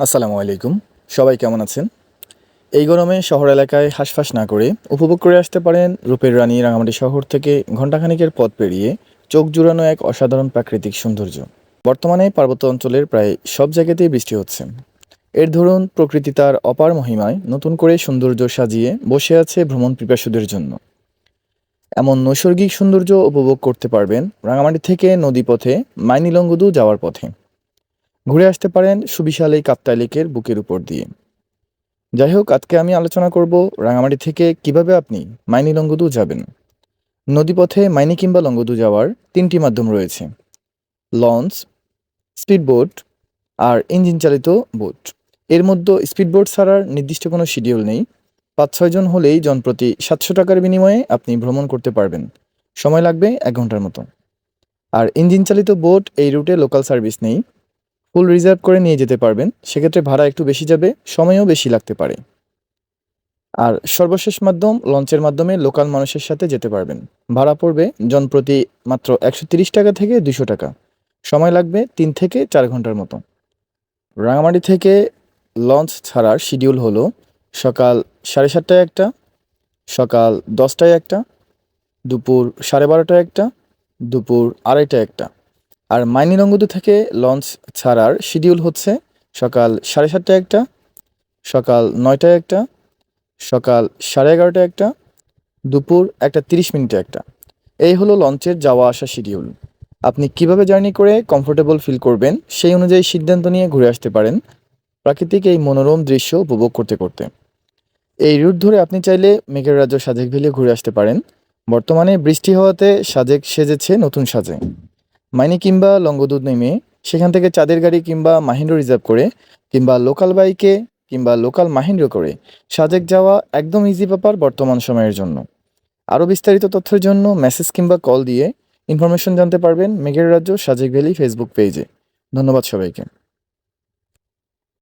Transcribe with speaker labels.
Speaker 1: আসসালামু আলাইকুম। সবাই কেমন আছেন? এই গরমে শহর এলাকায় হাঁসফাঁস না করে উপভোগ করে আসতে পারেন রূপের রানী রাঙামাটি শহর থেকে ঘণ্টাখানিকের পথ পেরিয়ে চোখ জুড়ানো এক অসাধারণ প্রাকৃতিক সৌন্দর্য। বর্তমানে পার্বত্য অঞ্চলের প্রায় সব জায়গাতেই বৃষ্টি হচ্ছে। এর ধরুন, প্রকৃতি তার অপার মহিমায় নতুন করে সৌন্দর্য সাজিয়ে বসে আছে ভ্রমণ পিপাসুদের জন্য। এমন নৈসর্গিক সৌন্দর্য উপভোগ করতে পারবেন রাঙামাটি থেকে নদীপথে মাইনিলঙ্গুদু যাওয়ার পথে। ঘুরে আসতে পারেন সুবিশাল এই কাপ্তাই লেকের বুকের উপর দিয়ে। যাই হোক, আজকে আমি আলোচনা করব রাঙামাটি থেকে কীভাবে আপনি মাইনি লঙ্গদু যাবেন। নদীপথে মাইনি কিংবা লঙ্গদু যাওয়ার তিনটি মাধ্যম রয়েছে। লঞ্চ, স্পিডবোট আর ইঞ্জিন চালিত বোট। এর মধ্যে স্পিডবোট ছাড়ার নির্দিষ্ট কোনো শিডিউল নেই। পাঁচ ছয়জন হলেই জনপ্রতি সাতশো টাকার বিনিময়ে আপনি ভ্রমণ করতে পারবেন। সময় লাগবে এক ঘণ্টার মতো। আর ইঞ্জিন চালিত বোট এই রুটে লোকাল সার্ভিস নেই। ফুল রিজার্ভ করে নিয়ে যেতে পারবেন। সেক্ষেত্রে ভাড়া একটু বেশি যাবে, সময়ও বেশি লাগতে পারে। আর সর্বশেষ মাধ্যম, লঞ্চের মাধ্যমে লোকাল মানুষের সাথে যেতে পারবেন। ভাড়া পড়বে জনপ্রতি মাত্র একশো টাকা থেকে দুশো টাকা। সময় লাগবে তিন থেকে চার ঘণ্টার মতো। রাঙামাটি থেকে লঞ্চ ছাড়ার শিডিউল হলো সকাল সাড়ে সাতটায় একটা, সকাল দশটায় একটা, দুপুর সাড়ে বারোটায় একটা, দুপুর আড়াইটায় একটা। আর মাইনিরঙ্গদু থেকে লঞ্চ ছাড়ার শিডিউল হচ্ছে সকাল সাড়ে সাতটায় একটা, সকাল নয়টায় একটা, সকাল সাড়ে এগারোটায় একটা, দুপুর একটা তিরিশ মিনিটে একটা। এই হলো লঞ্চের যাওয়া আসা শিডিউল। আপনি কীভাবে জার্নি করে কমফোর্টেবল ফিল করবেন সেই অনুযায়ী সিদ্ধান্ত নিয়ে ঘুরে আসতে পারেন প্রাকৃতিক এই মনোরম দৃশ্য উপভোগ করতে করতে। এই রুট ধরে আপনি চাইলে মেঘের রাজ্য সাজেক ভেলে ঘুরে আসতে পারেন। বর্তমানে বৃষ্টি হওয়াতে সাজেক সেজেছে নতুন সাজে। মাইনি কিংবা লঙ্গদূত নেমে সেখান থেকে চাঁদের গাড়ি কিংবা মাহিন্দ্র রিজার্ভ করে কিংবা লোকাল বাইকে কিংবা লোকাল মাহিন্দ্র করে সাজেক যাওয়া একদম ইজি ব্যাপার বর্তমান সময়ের জন্য। আরও বিস্তারিত তথ্যের জন্য মেসেজ কিংবা কল দিয়ে ইনফরমেশন জানতে পারবেন মেঘের রাজ্য সাজেক ভ্যালি ফেসবুক পেজে ধন্যবাদ সবাইকে।